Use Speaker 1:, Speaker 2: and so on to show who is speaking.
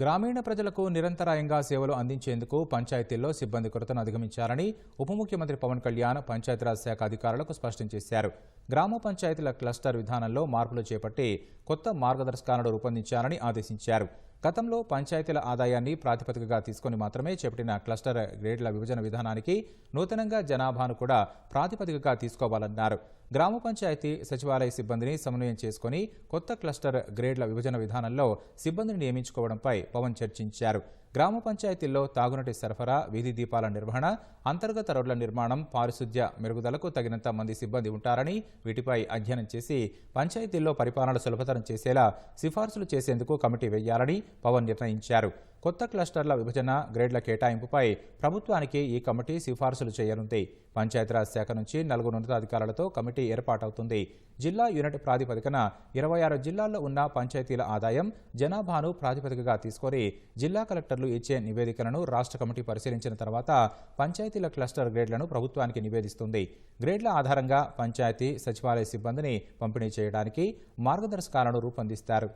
Speaker 1: గ్రామీణ ప్రజలకు నిరంతరాయంగా సేవలు అందించేందుకు పంచాయతీల్లో సిబ్బంది కొరతను అధిగమించాలని ఉప ముఖ్యమంత్రి పవన్ కళ్యాణ్ పంచాయతీరాజ్ శాఖ అధికారులకు స్పష్టం చేశారు. గ్రామ పంచాయతీల క్లస్టర్ విధానంలో మార్పులు చేపట్టి కొత్త మార్గదర్శకాలను రూపొందించాలని ఆదేశించారు. గతంలో పంచాయతీల ఆదాయాన్ని ప్రాతిపదికగా తీసుకొని మాత్రమే చేపట్టిన క్లస్టర్ గ్రేడ్ల విభజన విధానానికి నూతనంగా జనాభాను కూడా ప్రాతిపదికగా తీసుకోవాలన్నారు. గ్రామ పంచాయతీ సచివాలయ సిబ్బందిని సమన్వయం చేసుకొని కొత్త క్లస్టర్ గ్రేడ్ల విభజన విధానంలో సిబ్బందిని నియమించుకోవడంపై పవన్ చర్చించారు. గ్రామ పంచాయతీల్లో తాగునీటి సరఫరా వీధి దీపాల నిర్వహణ అంతర్గత రోడ్ల నిర్మాణం పారిశుద్ధ్య మెరుగుదలకు తగినంత మంది సిబ్బంది ఉంటారని వీటిపై అధ్యయనం చేసి పంచాయతీల్లో పరిపాలన సులభతరం చేసేలా సిఫార్సులు చేసేందుకు కమిటీ వేయాలని పవన్ నిర్ణయించారు. కొత్త క్లస్టర్ల విభజన గ్రేడ్ల కేటాయింపుపై ప్రభుత్వానికి ఈ కమిటీ సిఫార్సులు చేయనుంది. పంచాయతీరాజ్ శాఖ నుంచి నలుగురు ఉన్నతాధికారులతో కమిటీ ఏర్పాటవుతుంది. జిల్లా యూనిట్ ప్రాతిపదికన ఇరవై ఆరు జిల్లాల్లో ఉన్న పంచాయతీల ఆదాయం జనాభాను ప్రాతిపదికగా తీసుకొని జిల్లా కలెక్టర్లు ఇచ్చే నివేదికలను రాష్ట్ర కమిటీ పరిశీలించిన తర్వాత పంచాయతీల క్లస్టర్ గ్రేడ్లను ప్రభుత్వానికి నివేదిస్తుంది. గ్రేడ్ల ఆధారంగా పంచాయతీ సచివాలయ సిబ్బందిని పంపిణీ చేయడానికి మార్గదర్శకాలను రూపొందిస్తారు.